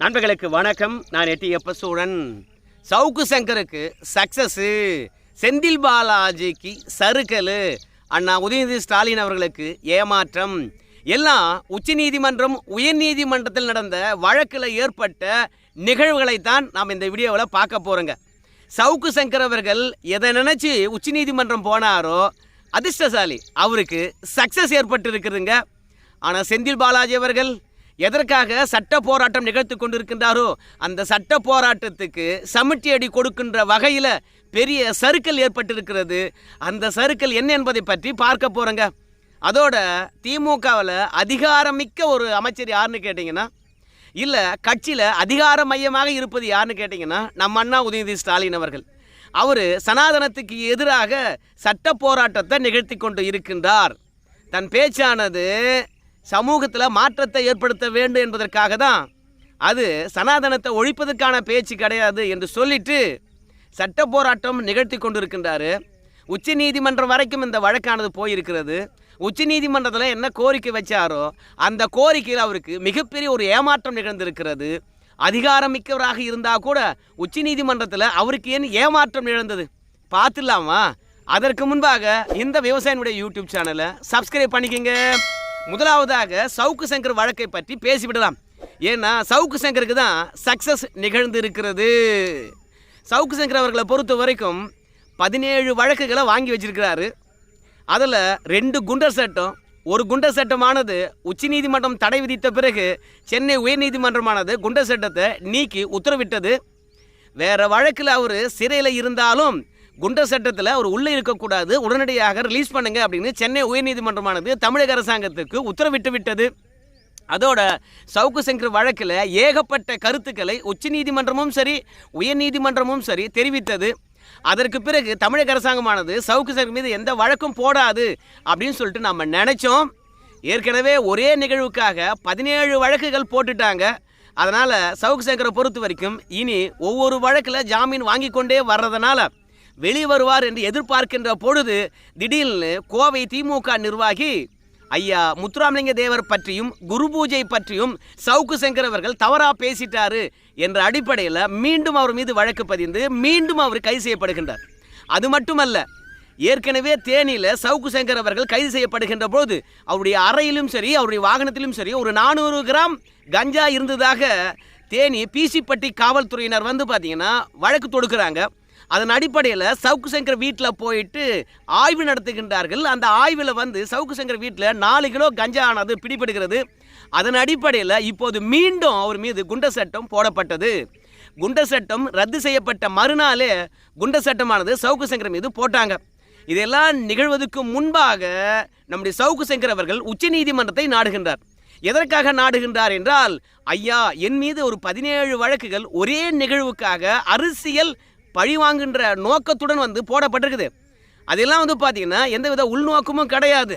நண்பர்களுக்கு வணக்கம். நான் எட்டி எப்ப சூழன் சவுக்கு சங்கருக்கு சக்சஸ்ஸு செந்தில் பாலாஜிக்கு சறுக்கல். அண்ணா உதயநிதி ஸ்டாலின் அவர்களுக்கு ஏமாற்றம். எல்லாம் உச்சநீதிமன்றம் உயர்நீதிமன்றத்தில் நடந்த வழக்கில் ஏற்பட்ட நிகழ்வுகளைத்தான் நாம் இந்த வீடியோவில் பார்க்க போகிறோங்க சவுக்கு சங்கர் அவர்கள் எதை நினச்சி உச்சநீதிமன்றம் போனாரோ அதிர்ஷ்டசாலி அவருக்கு சக்ஸஸ் ஏற்பட்டு இருக்குதுங்க ஆனால் செந்தில் பாலாஜி அவர்கள் எதற்காக சட்ட போராட்டம் நிகழ்த்து கொண்டிருக்கின்றாரோ அந்த சட்ட போராட்டத்துக்கு சமிட்டி அடி கொடுக்கின்ற வகையில் பெரிய சருக்கள் ஏற்பட்டிருக்கிறது. அந்த சறுக்கல் என்ன என்பதை பற்றி பார்க்க போகிறோங்க அதோட திமுகவில் அதிகாரமிக்க ஒரு அமைச்சர் யாருன்னு கேட்டிங்கன்னா இல்லை கட்சியில் அதிகார மையமாக இருப்பது யாருன்னு கேட்டிங்கன்னா நம்ம அண்ணா உதயநிதி ஸ்டாலின் அவர்கள். அவர் சனாதனத்துக்கு எதிராக சட்ட போராட்டத்தை நிகழ்த்தி கொண்டு இருக்கின்றார். தன் பேச்சானது சமூகத்தில் மாற்றத்தை ஏற்படுத்த வேண்டும் என்பதற்காக தான் அது சனாதனத்தை ஒழிப்பதற்கான பேச்சு கிடையாது என்று சொல்லிட்டு சட்ட போராட்டம் நிகழ்த்தி கொண்டிருக்கின்றாரு. உச்ச நீதிமன்றம் வரைக்கும் இந்த வழக்கானது போயிருக்கிறது. உச்ச நீதிமன்றத்தில் என்ன கோரிக்கை வச்சாரோ அந்த கோரிக்கையில் அவருக்கு மிகப்பெரிய ஒரு ஏமாற்றம் நிகழ்ந்திருக்கிறது. அதிகாரமிக்கவராக இருந்தால் கூட உச்ச நீதிமன்றத்தில் அவருக்கு ஏன் ஏமாற்றம் நிகழ்ந்தது? பார்த்துடலாமா? அதற்கு முன்பாக இந்த விவசாயினுடைய யூடியூப் சேனலை சப்ஸ்கிரைப் பண்ணிக்கங்க. முதலாவதாக சவுக்கு சங்கர் வழக்கை பற்றி பேசிவிடலாம். ஏன்னா சவுக்கு சங்கருக்கு தான் சக்ஸஸ் நிகழ்ந்து இருக்கிறது. சவுக்கு சங்கர் அவர்களை பொறுத்த வரைக்கும் பதினேழு வழக்குகளை வாங்கி வச்சிருக்கிறாரு. அதில் ரெண்டு குண்டர் சட்டம் ஒரு குண்டர் சட்டமானது உச்சநீதிமன்றம் தடை விதித்த பிறகு சென்னை உயர்நீதிமன்றமானது குண்டர் சட்டத்தை நீக்கி உத்தரவிட்டது. வேறு வழக்கில் அவர் சிறையில் இருந்தாலும் குண்டர் சட்டத்தில் அவர் உள்ளே இருக்கக்கூடாது உடனடியாக ரிலீஸ் பண்ணுங்க அப்படின்னு சென்னை உயர்நீதிமன்றமானது தமிழக அரசாங்கத்துக்கு உத்தரவிட்டு விட்டது. அதோட சவுக்கு சங்கர் வழக்கில் ஏகப்பட்ட கருத்துக்களை உச்சநீதிமன்றமும் சரி உயர்நீதிமன்றமும் சரி தெரிவித்தது. அதற்கு பிறகு தமிழக அரசாங்கமானது சவுக்கு சங்கர் மீது எந்த வழக்கும் போடாது அப்படின்னு சொல்லிட்டு நம்ம நினைச்சோம். ஏற்கனவே ஒரே நிகழ்வுக்காக பதினேழு வழக்குகள் போட்டுட்டாங்க. அதனால் சவுக்கு சங்கரை பொறுத்த வரைக்கும் இனி ஒவ்வொரு வழக்கில் ஜாமீன் வாங்கி கொண்டே வர்றதுனால வெளிவருவார் என்று எதிர்பார்க்கின்ற பொழுது திடீர்னு கோவை திமுக நிர்வாகி ஐயா முத்துராமலிங்க தேவர் பற்றியும் குரு பூஜை பற்றியும் சவுக்கு சங்கர் அவர்கள் தவறா பேசிட்டாரு என்ற அடிப்படையில் மீண்டும் அவர் மீது வழக்கு பதிந்து மீண்டும் அவர் கைது செய்யப்படுகின்றார். அது மட்டுமல்ல ஏற்கனவே தேனியில் சவுக்கு சங்கர் அவர்கள் கைது செய்யப்படுகின்ற போது அவருடைய அறையிலும் சரி அவருடைய வாகனத்திலும் சரி ஒரு நானூறு கிராம் கஞ்சா இருந்ததாக தேனி பிசிப்பட்டி காவல்துறையினர் வந்து பார்த்தீங்கன்னா வழக்கு தொடுக்கிறாங்க. அதன் அடிப்படையில் சவுக்கு சங்கர் வீட்டில் போயிட்டு ஆய்வு நடத்துகின்றார்கள். அந்த ஆய்வில் வந்து சவுக்கு சங்கர் வீட்டில் நாலு கிலோ கஞ்சா ஆனது பிடிபடுகிறது. அதன் அடிப்படையில் இப்போது மீண்டும் அவர் மீது குண்டர் சட்டம் போடப்பட்டது. குண்டர் சட்டம் ரத்து செய்யப்பட்ட மறுநாளே குண்டர் சட்டமானது சவுக்கு சங்கர் மீது போட்டாங்க. இதெல்லாம் நிகழ்வதற்கு முன்பாக நம்முடைய சவுக்கு சங்கர் அவர்கள் உச்சநீதிமன்றத்தை நாடுகின்றார். எதற்காக நாடுகின்றார் என்றால் ஐயா என் மீது ஒரு பதினேழு வழக்குகள் ஒரே நிகழ்வுக்காக அரசியல் பழி வாங்குகின்ற நோக்கத்துடன் வந்து போடப்பட்டிருக்குது. அதெல்லாம் வந்து பார்த்தீங்கன்னா எந்தவித உள்நோக்கமும் கிடையாது.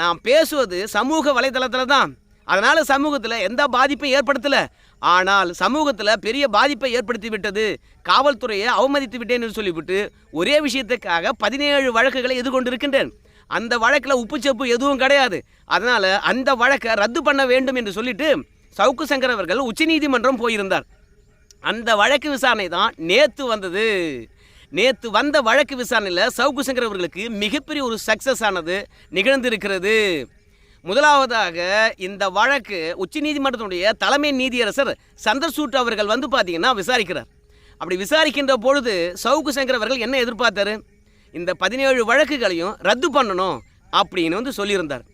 நான் பேசுவது சமூக வலைதளத்தில் தான். அதனால் சமூகத்தில் எந்த பாதிப்பும் ஏற்படுத்தலை. ஆனால் சமூகத்தில் பெரிய பாதிப்பை ஏற்படுத்தி விட்டது. காவல்துறையை அவமதித்து விட்டேன் என்று சொல்லிவிட்டு ஒரே விஷயத்துக்காக பதினேழு வழக்குகளை எதிர்கொண்டிருக்கின்றேன். அந்த வழக்கில் உப்புச்சப்பு எதுவும் கிடையாது. அதனால் அந்த வழக்கை ரத்து பண்ண வேண்டும் என்று சொல்லிட்டு சவுக்கு சங்கர் அவர்கள் உச்சநீதிமன்றம் போயிருந்தார். அந்த வழக்கு விசாரணை தான் நேற்று வந்தது. நேற்று வந்த வழக்கு விசாரணையில் சவுக்கு சங்கர் அவர்களுக்கு மிகப்பெரிய ஒரு சக்ஸஸ் ஆனது நிகழ்ந்திருக்கிறது. முதலாவதாக இந்த வழக்கு உச்சநீதிமன்றத்தினுடைய தலைமை நீதியரசர் சந்தர்சூட் அவர்கள் வந்து பார்த்தீங்கன்னா விசாரிக்கிறார். அப்படி விசாரிக்கின்ற பொழுது சவுக்கு சங்கர் அவர்கள் என்ன எதிர்பார்த்தார்? இந்த பதினேழு வழக்குகளையும் ரத்து பண்ணணும் அப்படின்னு வந்து சொல்லியிருந்தார்.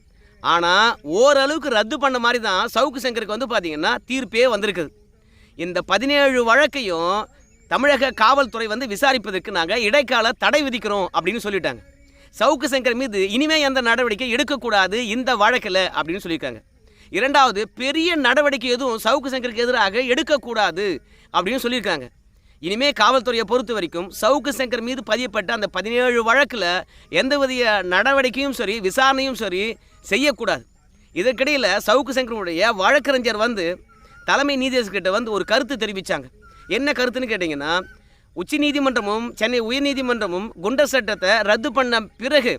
ஆனால் ஓரளவுக்கு ரத்து பண்ண மாதிரி தான் சவுக்கு சங்கருக்கு வந்து பார்த்திங்கன்னா தீர்ப்பே வந்திருக்குது. இந்த பதினேழு வழக்கையும் தமிழக காவல்துறை வந்து விசாரிப்பதற்கு நாங்கள் இடைக்கால தடை விதிக்கிறோம் அப்படின்னு சொல்லிட்டாங்க. சவுக்கு சங்கர் மீது இனிமே எந்த நடவடிக்கை எடுக்கக்கூடாது இந்த வழக்கில் அப்படின்னு சொல்லியிருக்காங்க. இரண்டாவது பெரிய நடவடிக்கை எதுவும் சவுக்கு சங்கருக்கு எதிராக எடுக்கக்கூடாது அப்படின்னு சொல்லியிருக்காங்க. இனிமே காவல்துறையை பொறுத்த வரைக்கும் சவுக்கு சங்கர் மீது பதியப்பட்ட அந்த பதினேழு வழக்கில் எந்தவித நடவடிக்கையும் சரி விசாரணையும் சரி செய்யக்கூடாது. இதற்கிடையில் சவுக்கு சங்கருடைய வழக்கறிஞர் வந்து தலைமை நீதியரசர்கிட்ட வந்து ஒரு கருத்து தெரிவித்தாங்க என்ன கருத்துன்னு கேட்டிங்கன்னா உச்ச நீதிமன்றமும் சென்னை உயர்நீதிமன்றமும் குண்டர் சட்டத்தை ரத்து பண்ண பிறகு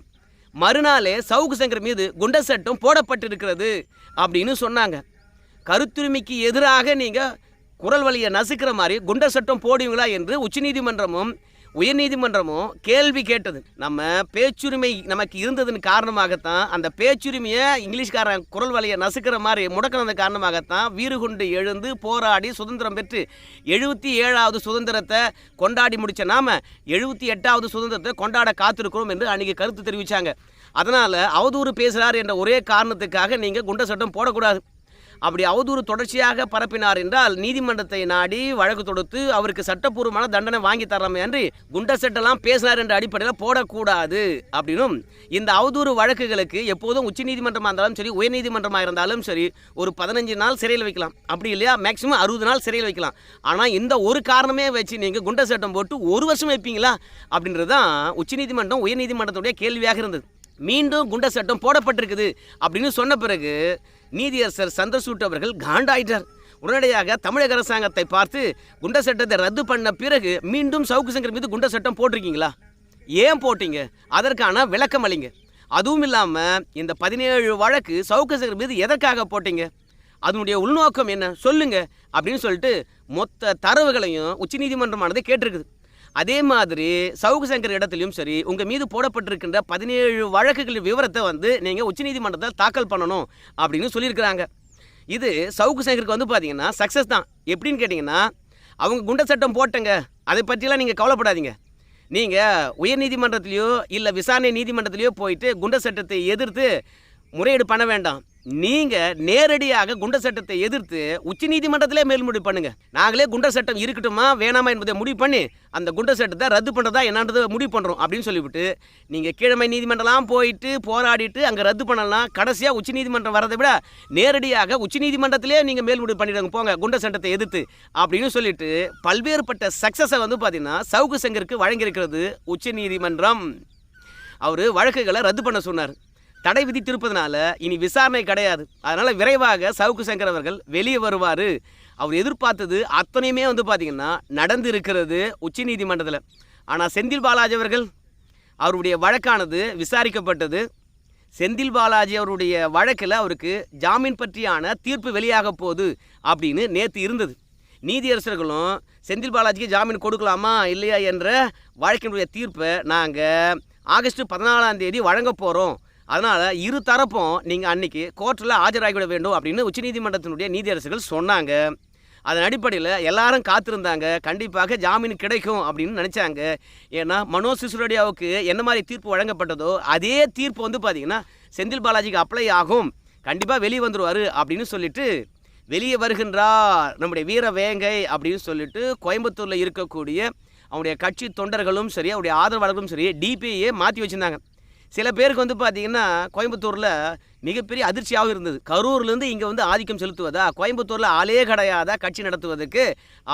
மறுநாளே சவுக்கு சங்கர் மீது குண்டர் சட்டம் போடப்பட்டிருக்கிறது அப்படின்னு சொன்னாங்க. கருத்துரிமைக்கு எதிராக நீங்கள் குரல் வழியை நசுக்கிற மாதிரி குண்டர் சட்டம் போடுவீங்களா என்று உச்சநீதிமன்றமும் உயர்நீதிமன்றமும் கேள்வி கேட்டது. நம்ம பேச்சுரிமை நமக்கு இருந்ததன் காரணமாகத்தான் அந்த பேச்சுரிமையை இங்கிலீஷ்காரன் குரல் வலையை நசுக்கிற மாதிரி முடக்கினது காரணமாகத்தான் வீறு கொண்டு எழுந்து போராடி சுதந்திரம் பெற்று எழுபத்தி ஏழாவது சுதந்திரத்தை கொண்டாடி முடிச்ச நாம எழுபத்தி எட்டாவது சுதந்திரத்தை கொண்டாட காத்திருக்கிறோம் என்று அன்றைக்கி கருத்து தெரிவித்தாங்க அதனால் அவதூறு பேசுகிறார் என்ற ஒரே காரணத்துக்காக நீங்கள் குண்ட சட்டம் போடக்கூடாது. அப்படி அவதூறு தொடர்ச்சியாக பரப்பினார் என்றால் நீதிமன்றத்தை நாடி வழக்கு தொடுத்து அவருக்கு சட்டப்பூர்வமான தண்டனை வாங்கி தரலாமே அன்றி குண்ட செட்டெல்லாம் பேசினார் என்ற அடிப்படையில் போடக்கூடாது அப்படின்னும் இந்த அவதூறு வழக்குகளுக்கு எப்போதும் உச்சநீதிமன்றமாக இருந்தாலும் சரி உயர்நீதிமன்றமாக இருந்தாலும் சரி ஒரு பதினஞ்சு நாள் சிறையில் வைக்கலாம். அப்படி இல்லையா? மேக்ஸிமம் அறுபது நாள் சிறையில் வைக்கலாம். ஆனால் இந்த ஒரு காரணமே வச்சு நீங்கள் குண்ட சட்டம் போட்டு ஒரு வருஷம் வைப்பீங்களா? அப்படின்றது தான் உச்சநீதிமன்றம் உயர்நீதிமன்றத்துடைய கேள்வியாக இருந்தது. மீண்டும் குண்ட சட்டம் போடப்பட்டிருக்குது அப்படின்னு சொன்ன பிறகு நீதியரசர் சந்திரசூட் அவர்கள் காண்டாயிட்டார் உடனடியாக தமிழக அரசாங்கத்தை பார்த்து குண்ட சட்டத்தை ரத்து பண்ண பிறகு மீண்டும் சவுக்கு சங்கர் மீது குண்ட சட்டம் போட்டிருக்கீங்களா? ஏன் போட்டீங்க? அதற்கான விளக்கம் அளிங்க. அதுவும் இல்லாமல் இந்த பதினேழு வழக்கு சவுக்கு சங்கர் மீது எதற்காக போட்டீங்க? அதனுடைய உள்நோக்கம் என்ன? சொல்லுங்க. அப்படின்னு சொல்லிட்டு மொத்த தரவுகளையும் உச்சநீதிமன்றமானது கேட்டிருக்குது. அதே மாதிரி சவுக்கு சங்கர் இடத்துலையும் சரி உங்கள் மீது போடப்பட்டிருக்கின்ற பதினேழு வழக்குகளின் விவரத்தை வந்து நீங்கள் உச்சநீதிமன்றத்தில் தாக்கல் பண்ணணும் அப்படின்னு சொல்லியிருக்கிறாங்க. இது சவுக்கு சங்கருக்கு வந்து பார்த்தீங்கன்னா சக்ஸஸ் தான். எப்படின்னு கேட்டிங்கன்னா அவங்க குண்ட சட்டம் போட்டங்க. அதை பற்றிலாம் நீங்கள் கவலைப்படாதீங்க. நீங்கள் உயர்நீதிமன்றத்திலையோ இல்லை விசாரணை நீதிமன்றத்திலையோ போயிட்டு குண்ட சட்டத்தை எதிர்த்து முறையீடு பண்ண வேண்டாம். நீங்கள் நேரடியாக குண்ட சட்டத்தை எதிர்த்து உச்ச நீதிமன்றத்திலே மேல்முடிவு பண்ணுங்கள் நாங்களே குண்ட சட்டம் இருக்கட்டுமா வேணாமா என்பதை முடிவு பண்ணி அந்த குண்ட சட்டத்தை ரத்து பண்ணுறதா என்னன்றதை முடிவு பண்ணுறோம் அப்படின்னு சொல்லிவிட்டு நீங்கள் கீழமை நீதிமன்றம்லாம் போயிட்டு போராடிட்டு அங்கே ரத்து பண்ணலாம் கடைசியாக உச்ச நீதிமன்றம் வரதை விட நேரடியாக உச்ச நீதிமன்றத்திலே நீங்கள் மேல்முடிவு பண்ணிடுங்க போங்க குண்ட சட்டத்தை எதிர்த்து அப்படின்னு சொல்லிட்டு பல்வேறுபட்ட சக்ஸஸை வந்து பார்த்தீங்கன்னா சவுக்கு சங்கருக்கு வழங்கியிருக்கிறது உச்ச நீதிமன்றம். அவர் வழக்குகளை ரத்து பண்ண சொன்னார். தடை விதித்திருப்பதனால இனி விசாரணை கிடையாது. அதனால் விரைவாக சவுக்கு சங்கர் அவர்கள் வெளியே வருவார். அவர் எதிர்பார்த்தது அத்தனையுமே வந்து பார்த்திங்கன்னா நடந்து இருக்கிறது உச்ச நீதிமன்றத்தில். ஆனால் செந்தில் பாலாஜி அவர்கள் அவருடைய வழக்கானது விசாரிக்கப்பட்டது. செந்தில் பாலாஜி அவருடைய வழக்கில் அவருக்கு ஜாமீன் பற்றியான தீர்ப்பு வெளியாக போகுது அப்படின்னு நேற்று இருந்தது. நீதியரசர்களும் செந்தில் பாலாஜிக்கு ஜாமீன் கொடுக்கலாமா இல்லையா என்ற வழக்கினுடைய தீர்ப்பை நாங்கள் ஆகஸ்ட் பதினாலாம் தேதி வழங்க போகிறோம் அதனால் இரு தரப்பும் நீங்கள் அன்னைக்கு கோர்ட்டில் ஆஜராகிவிட வேண்டும் அப்படின்னு உச்சநீதிமன்றத்தினுடைய நீதியரசர்கள் சொன்னாங்க. அதன் அடிப்படையில் எல்லாரும் காத்திருந்தாங்க. கண்டிப்பாக ஜாமீன் கிடைக்கும் அப்படின்னு நினச்சாங்க. ஏன்னா மனோஜ் சிசுரடியாவுக்கு என்ன மாதிரி தீர்ப்பு வழங்கப்பட்டதோ அதே தீர்ப்பு வந்து பார்த்திங்கன்னா செந்தில் பாலாஜிக்கு அப்ளை ஆகும். கண்டிப்பாக வெளியே வந்துடுவார் அப்படின்னு சொல்லிட்டு வெளியே வருகின்றார் நம்முடைய வீர வேங்கை அப்படின்னு சொல்லிட்டு கோயம்புத்தூரில் இருக்கக்கூடிய அவனுடைய கட்சி தொண்டர்களும் சரி அவருடைய ஆதரவாளர்களும் சரி டிபிஏ மாற்றி வச்சுருந்தாங்க. சில பேருக்கு வந்து பார்த்தீங்கன்னா கோயம்புத்தூரில் மிகப்பெரிய அதிர்ச்சியாகவும் இருந்தது. கரூர்லேருந்து இங்கே வந்து ஆதிக்கம் செலுத்துவதா கோயம்புத்தூரில் ஆளே கிடையாதா கட்சி நடத்துவதற்கு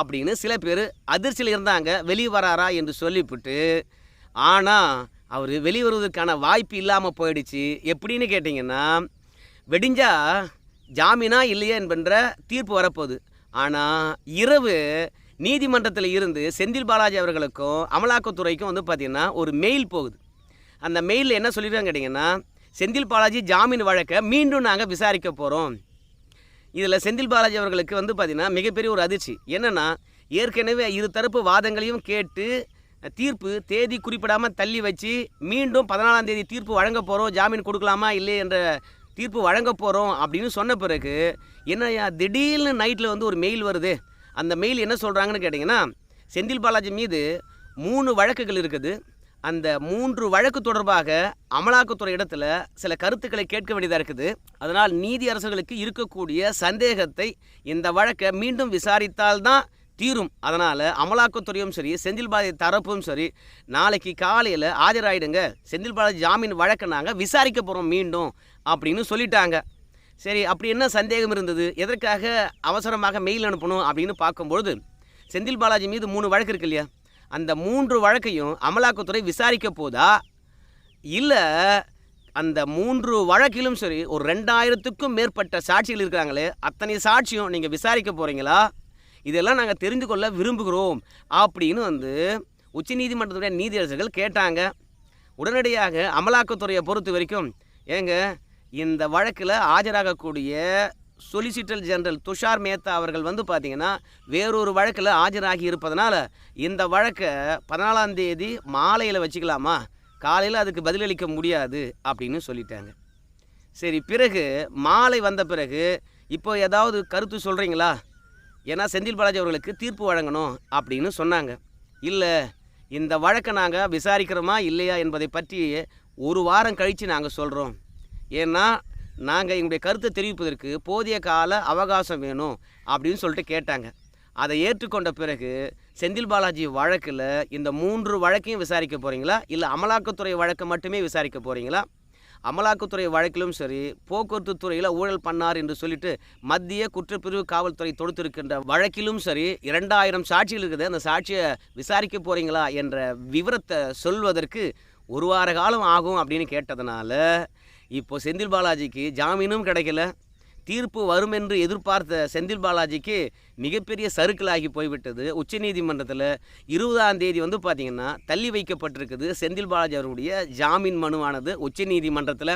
அப்படின்னு சில பேர் அதிர்ச்சியில் இருந்தாங்க. வெளியே வராரா என்று சொல்லிவிட்டு ஆனால் அவர் வெளிவருவதற்கான வாய்ப்பு இல்லாமல் போயிடுச்சு. எப்படின்னு கேட்டிங்கன்னா வெடிஞ்சா ஜாமீனா இல்லையா என்பன்ற தீர்ப்பு வரப்போகுது. ஆனால் இரவு நீதிமன்றத்தில் இருந்து செந்தில் பாலாஜி அவர்களுக்கும் அமலாக்கத்துறைக்கும் வந்து பார்த்திங்கன்னா ஒரு மெயில் போகுது. அந்த மெயிலில் என்ன சொல்லியிருக்காங்க கேட்டிங்கன்னா செந்தில் பாலாஜி ஜாமீன் வழக்கை மீண்டும் நாங்கள் விசாரிக்க போகிறோம் இதில் செந்தில் பாலாஜி அவர்களுக்கு வந்து பார்த்திங்கன்னா மிகப்பெரிய ஒரு அதிர்ச்சி. என்னென்னா ஏற்கனவே இரு தரப்பு வாதங்களையும் கேட்டு தீர்ப்பு தேதி குறிப்பிடாமல் தள்ளி வச்சு மீண்டும் பதினாலாம் தேதி தீர்ப்பு வழங்க போகிறோம் ஜாமீன் கொடுக்கலாமா இல்லை என்ற தீர்ப்பு வழங்க போகிறோம் அப்படின்னு சொன்ன பிறகு என்னையா திடீர்னு நைட்டில் வந்து ஒரு மெயில் வருது. அந்த மெயில் என்ன சொல்கிறாங்கன்னு கேட்டிங்கன்னா செந்தில் பாலாஜி மீது மூணு வழக்குகள் இருக்குது. அந்த மூன்று வழக்கு தொடர்பாக அமலாக்கத்துறை இடத்துல சில கருத்துக்களை கேட்க வேண்டியதாக இருக்குது. அதனால் நீதி அரசர்களுக்கு இருக்கக்கூடிய சந்தேகத்தை இந்த வழக்கை மீண்டும் விசாரித்தால்தான் தீரும். அதனால் அமலாக்கத்துறையும் சரி செந்தில் பாலாஜி தரப்பும் சரி நாளைக்கு காலையில் ஆஜராயிடுங்க. செந்தில் பாலாஜி ஜாமீன் வழக்கை நாங்கள் விசாரிக்க போகிறோம் மீண்டும் அப்படின்னு சொல்லிட்டாங்க. சரி அப்படி என்ன சந்தேகம் இருந்தது? எதற்காக அவசரமாக மெயில் அனுப்பணும் அப்படின்னு பார்க்கும்பொழுது செந்தில் பாலாஜி மீது மூணு வழக்கு இருக்கு இல்லையா? அந்த மூன்று வழக்கையும் அமலாக்கத்துறை விசாரிக்க போதா? இல்லை அந்த மூன்று வழக்கிலும் சரி ஒரு ரெண்டாயிரத்துக்கும் மேற்பட்ட சாட்சிகள் இருக்கிறாங்களே அத்தனை சாட்சியும் நீங்கள் விசாரிக்க போகிறீங்களா இதெல்லாம் நாங்கள் தெரிந்து கொள்ள விரும்புகிறோம் அப்படின்னு வந்து உச்சநீதிமன்றத்துடைய நீதியரசர்கள் கேட்டாங்க. உடனடியாக அமலாக்கத்துறையை பொறுத்த வரைக்கும் ஏங்க இந்த வழக்கில் ஆஜராகக்கூடிய சொலிசிட்டர் ஜெனரல் துஷார் மேத்தா அவர்கள் வந்து பார்த்திங்கன்னா வேறொரு வழக்கில் ஆஜராகி இருப்பதனால் இந்த வழக்கை பதினாலாம் தேதி மாலையில் வச்சுக்கலாமா? காலையில் அதுக்கு பதிலளிக்க முடியாது அப்படின்னு சொல்லிட்டாங்க. சரி பிறகு மாலை வந்த பிறகு இப்போ ஏதாவது கருத்து சொல்கிறீங்களா ஏன்னா செந்தில் பாலாஜி அவர்களுக்கு தீர்ப்பு வழங்கணும் அப்படின்னு சொன்னாங்க. இல்லை இந்த வழக்கை நாங்கள் விசாரிக்கிறோமா இல்லையா என்பதை பற்றி ஒரு வாரம் கழித்து நாங்கள் சொல்கிறோம் ஏன்னா நாங்கள் எங்களுடைய கருத்தை தெரிவிப்பதற்கு போதிய கால அவகாசம் வேணும் அப்படின்னு சொல்லிட்டு கேட்டாங்க. அதை ஏற்றுக்கொண்ட பிறகு செந்தில் பாலாஜி வழக்கில் இந்த மூன்று வழக்கையும் விசாரிக்க போகிறீங்களா இல்லை அமலாக்கத்துறை வழக்கை மட்டுமே விசாரிக்க போகிறீங்களா அமலாக்கத்துறை வழக்கிலும் சரி போக்குவரத்து துறையில் ஊழல் பண்ணார் என்று சொல்லிட்டு மத்திய குற்றப்பிரிவு காவல்துறை தொடுத்திருக்கின்ற வழக்கிலும் சரி இரண்டாயிரம் சாட்சிகள் இருக்குது. அந்த சாட்சியை விசாரிக்க போகிறீங்களா என்ற விவரத்தை சொல்வதற்கு ஒரு வார காலம் ஆகும் அப்படின்னு கேட்டதுனால இப்போ செந்தில் பாலாஜிக்கு ஜாமீனும் கிடைக்கல. தீர்ப்பு வரும் என்று எதிர்பார்த்த செந்தில் பாலாஜிக்கு மிகப்பெரிய சறுக்கலாகி போய்விட்டது. உச்சநீதிமன்றத்தில் இருபதாம் தேதி வந்து பார்த்திங்கன்னா தள்ளி வைக்கப்பட்டிருக்குது செந்தில் பாலாஜி அவருடைய ஜாமீன் மனுவானது உச்சநீதிமன்றத்தில்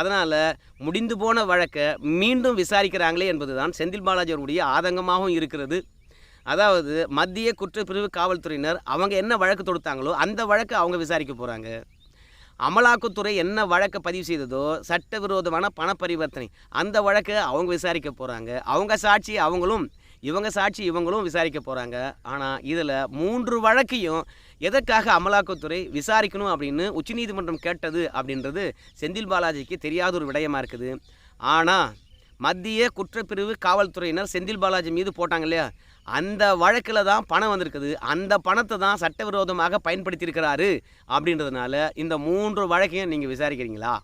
அதனால் முடிந்து போன வழக்கை மீண்டும் விசாரிக்கிறாங்களே என்பதுதான் செந்தில் பாலாஜி அவருடைய ஆதங்கமாகவும் இருக்கிறது. அதாவது மத்திய குற்றப்பிரிவு காவல்துறையினர் அவங்க என்ன வழக்கு தொடுத்தாங்களோ அந்த வழக்கை அவங்க விசாரிக்க போகிறாங்க அமலாக்கத்துறை என்ன வழக்கை பதிவு செய்ததோ சட்டவிரோதமான பண பரிவர்த்தனை அந்த வழக்கை அவங்க விசாரிக்க போகிறாங்க அவங்க சாட்சி அவங்களும் இவங்க சாட்சி இவங்களும் விசாரிக்க போகிறாங்க ஆனால் இதில் மூன்று வழக்கையும் எதற்காக அமலாக்கத்துறை விசாரிக்கணும் அப்படின்னு உச்சநீதிமன்றம் கேட்டது அப்படின்றது செந்தில் பாலாஜிக்கு தெரியாத ஒரு விடயமாக இருக்குது. ஆனால் மத்திய குற்றப்பிரிவு காவல்துறையினர் செந்தில் பாலாஜி மீது போட்டாங்க இல்லையா? அந்த வழக்கில் தான் பணம் வந்திருக்குது. அந்த பணத்தை தான் சட்டவிரோதமாக பயன்படுத்தியிருக்கிறாரு. அப்படின்றதுனால இந்த மூன்று வழக்கையும் நீங்கள் விசாரிக்கிறீங்களா?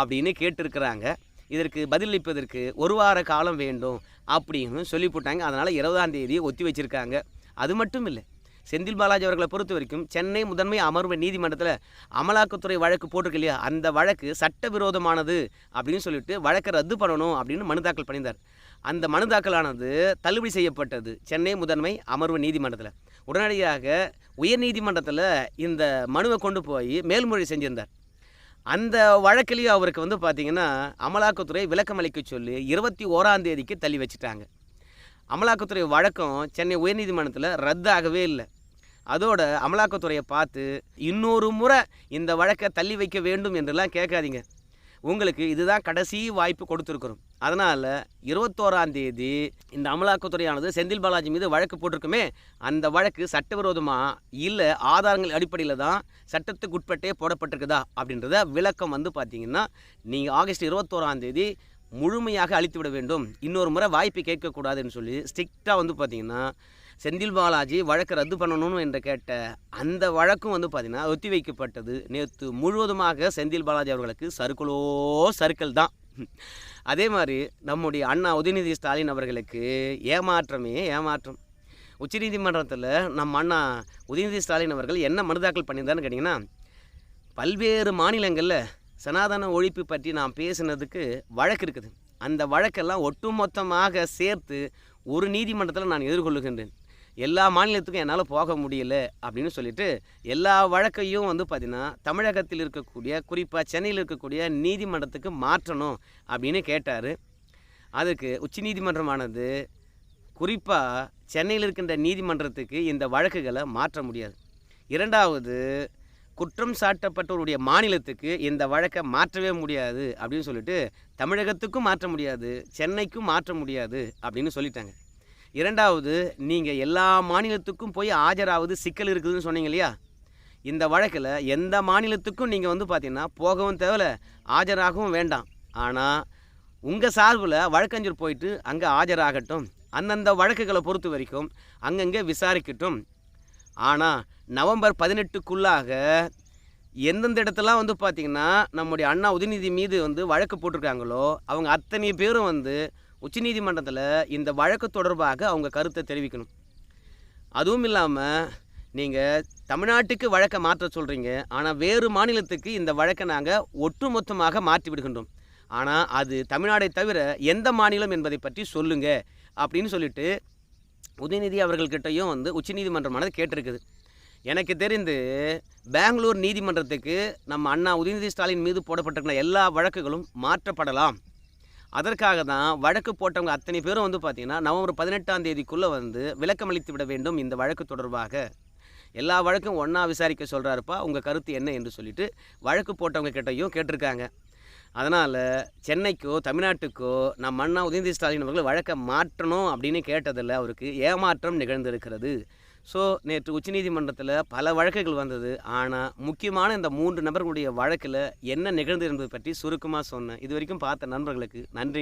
அப்படின்னு கேட்டிருக்கிறாங்க. இதற்கு பதிலளிப்பதற்கு ஒரு வார காலம் வேண்டும் அப்படின்னு சொல்லி போட்டாங்க. அதனால் இருபதாம் தேதி ஒத்தி வச்சுருக்காங்க. அது மட்டும் இல்லை செந்தில் பாலாஜி அவர்களை பொறுத்த வரைக்கும் சென்னை முதன்மை அமர்வு நீதிமன்றத்தில் அமலாக்கத்துறை வழக்கு போட்டிருக்கு இல்லையா? அந்த வழக்கு சட்டவிரோதமானது அப்படின்னு சொல்லிட்டு வழக்கை ரத்து பண்ணணும் அப்படின்னு மனு தாக்கல் பண்ணியிருந்தார். அந்த மனு தாக்கலானது தள்ளுபடி செய்யப்பட்டது. சென்னை முதன்மை அமர்வு நீதிமன்றத்தில். உடனடியாக உயர் நீதிமன்றத்தில் இந்த மனுவை கொண்டு போய் மேல்முறை செஞ்சிருந்தார். அந்த வழக்கிலையும் அவருக்கு வந்து பார்த்திங்கன்னா அமலாக்கத்துறை விளக்கம் அளிக்க சொல்லி இருபத்தி ஓராம் தேதிக்கு தள்ளி வச்சுட்டாங்க. அமலாக்கத்துறை வழக்கம் சென்னை உயர்நீதிமன்றத்தில் ரத்தாகவே இல்லை. அதோட அமலாக்கத்துறையை பார்த்து இன்னொரு முறை இந்த வழக்கை தள்ளி வைக்க வேண்டும் என்றெல்லாம் கேட்காதீங்க. உங்களுக்கு இதுதான் கடைசி வாய்ப்பு கொடுத்துருக்குறோம். அதனால் இருபத்தோராம் தேதி இந்த அமலாக்கத்துறையானது செந்தில் பாலாஜி மீது வழக்கு போட்டிருக்குமே அந்த வழக்கு சட்டவிரோதமாக இல்லை ஆதாரங்கள் அடிப்படையில் தான் சட்டத்துக்கு உட்பட்டே போடப்பட்டிருக்குதா அப்படின்றத விளக்கம் வந்து பார்த்தீங்கன்னா நீங்கள் ஆகஸ்ட் இருபத்தோராம் தேதி முழுமையாக அழித்து விட வேண்டும். இன்னொரு முறை வாய்ப்பு கேட்கக்கூடாதுன்னு சொல்லி ஸ்ட்ரிக்டாக வந்து பார்த்தீங்கன்னா செந்தில் பாலாஜி வழக்கு ரத்து பண்ணணும் என்று கேட்ட அந்த வழக்கும் வந்து பார்த்திங்கன்னா ஒத்தி வைக்கப்பட்டது நேற்று முழுவதுமாக செந்தில் பாலாஜி அவர்களுக்கு சர்க்குலோ சர்க்கிள் தான். அதே மாதிரி நம்முடைய அண்ணா உதயநிதி ஸ்டாலின் அவர்களுக்கு ஏமாற்றமே ஏமாற்றம். உச்சநீதிமன்றத்தில் நம்ம அண்ணா உதயநிதி ஸ்டாலின் அவர்கள் என்ன மனு தாக்கல் பண்ணியிருந்தான்னு கேட்டிங்கன்னா பல்வேறு மாநிலங்களில் சனாதன ஒழிப்பு பற்றி நான் பேசினதுக்கு வழக்கு இருக்குது. அந்த வழக்கெல்லாம் ஒட்டுமொத்தமாக சேர்த்து ஒரு நீதிமன்றத்தில் நான் எதிர்கொள்ளுகின்றேன். எல்லா மாநிலத்துக்கும் என்னால் போக முடியல அப்படின்னு சொல்லிட்டு எல்லா வழக்கையும் வந்து பார்த்திங்கன்னா தமிழகத்தில் இருக்கக்கூடிய குறிப்பாக சென்னையில் இருக்கக்கூடிய நீதிமன்றத்துக்கு மாற்றணும் அப்படின்னு கேட்டார். அதுக்கு உச்சநீதிமன்றமானது குறிப்பாக சென்னையில் இருக்கின்ற நீதிமன்றத்துக்கு இந்த வழக்குகளை மாற்ற முடியாது. இரண்டாவது குற்றம் சாட்டப்பட்டவருடைய மாநிலத்துக்கு இந்த வழக்கை மாற்றவே முடியாது அப்படின்னு சொல்லிட்டு தமிழகத்துக்கும் மாற்ற முடியாது சென்னைக்கும் மாற்ற முடியாது அப்படின்னு சொல்லிட்டாங்க. இரண்டாவது நீங்கள் எல்லா மாநிலத்துக்கும் போய் ஆஜராவது சிக்கல் இருக்குதுன்னு சொன்னீங்க இல்லையா? இந்த வழக்கில் எந்த மாநிலத்துக்கும் நீங்கள் வந்து பார்த்தீங்கன்னா போகவும் தேவையில்ல ஆஜராகவும் வேண்டாம். ஆனால் உங்கள் சார்பில் வழக்கறிஞர் போயிட்டு அங்கே ஆஜராகட்டும். அந்தந்த வழக்குகளை பொறுத்த வரைக்கும் அங்கங்கே விசாரிக்கட்டும். ஆனால் நவம்பர் பதினெட்டுக்குள்ளாக எந்தெந்த இடத்துலாம் வந்து பார்த்திங்கன்னா நம்முடைய அண்ணா உதயநிதி மீது வந்து வழக்கு போட்டிருக்காங்களோ அவங்க அத்தனை பேரும் வந்து உச்சநீதிமன்றத்தில் இந்த வழக்கு தொடர்பாக அவங்க கருத்தை தெரிவிக்கணும். அதுவும் இல்லாமல் நீங்கள் தமிழ்நாட்டுக்கு வழக்கை மாற்ற சொல்கிறீங்க ஆனால் வேறு மாநிலத்துக்கு இந்த வழக்கை நாங்கள் ஒட்டுமொத்தமாக மாற்றி விடுகின்றோம். ஆனால் அது தமிழ்நாடை தவிர எந்த மாநிலம் என்பதை பற்றி சொல்லுங்கள் அப்படின்னு சொல்லிட்டு உதயநிதி அவர்கள்கிட்டையும் வந்து உச்சநீதிமன்றமானது கேட்டிருக்குது. எனக்கு தெரிந்து பெங்களூர் நீதிமன்றத்துக்கு நம்ம அண்ணா உதயநிதி ஸ்டாலின் மீது போடப்பட்டிருக்கிற எல்லா வழக்குகளும் மாற்றப்படலாம். அதற்காக தான் வழக்கு போட்டவங்க அத்தனை பேரும் வந்து பார்த்திங்கன்னா நவம்பர் பதினெட்டாம் தேதிக்குள்ளே வந்து விளக்கமளித்து விட வேண்டும் இந்த வழக்கு தொடர்பாக. எல்லா வழக்கும் ஒன்றா விசாரிக்க சொல்கிறாருப்பா உங்கள் கருத்து என்ன என்று சொல்லிட்டு வழக்கு போட்டவங்க கிட்டையும் கேட்டிருக்காங்க. அதனால் சென்னைக்கோ தமிழ்நாட்டுக்கோ நம் அண்ணா உதயநிதி ஸ்டாலின் அவர்கள் வழக்கை மாற்றணும் அப்படின்னு கேட்டதில் அவருக்கு ஏமாற்றம் நிகழ்ந்திருக்கிறது. ஸோ நேற்று உச்சநீதிமன்றத்தில் பல வழக்குகள் வந்தது. ஆனால் முக்கியமான இந்த மூன்று நபர்களுடைய வழக்கில் என்ன நிகழ்ந்தது என்பது பற்றி சுருக்கமாக சொன்னேன். இது வரைக்கும் பார்த்த நண்பர்களுக்கு நன்றிங்க.